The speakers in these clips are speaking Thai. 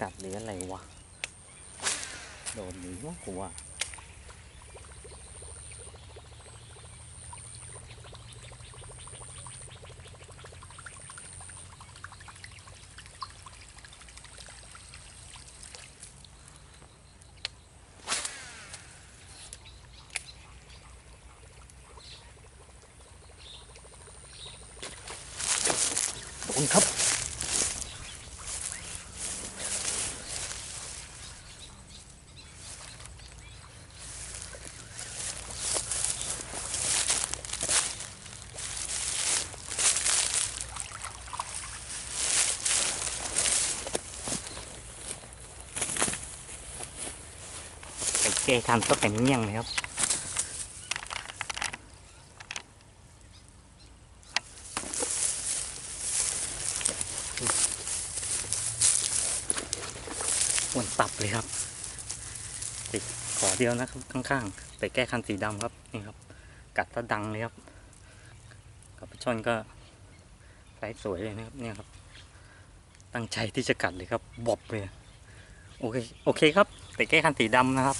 กัดหรืออะไรวะ โดนหรือว่ากูว่าโดนครับ แก้คันก็เป็นเงี้ยงเลยครับวนตับเลยครับติดขอเดียวนะครับข้างๆไปแก้คันสีดำครับนี่ครับ กัดซะดังเลยครับกับปลาช่อนก็ไซส์สวยเลยนะครับเนี่ยครับ ตั้งใจที่จะกัดเลยครับบอบเลย โอเคโอเคครับแต่แก้คันสีดำนะครับ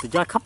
สุดยอดครับ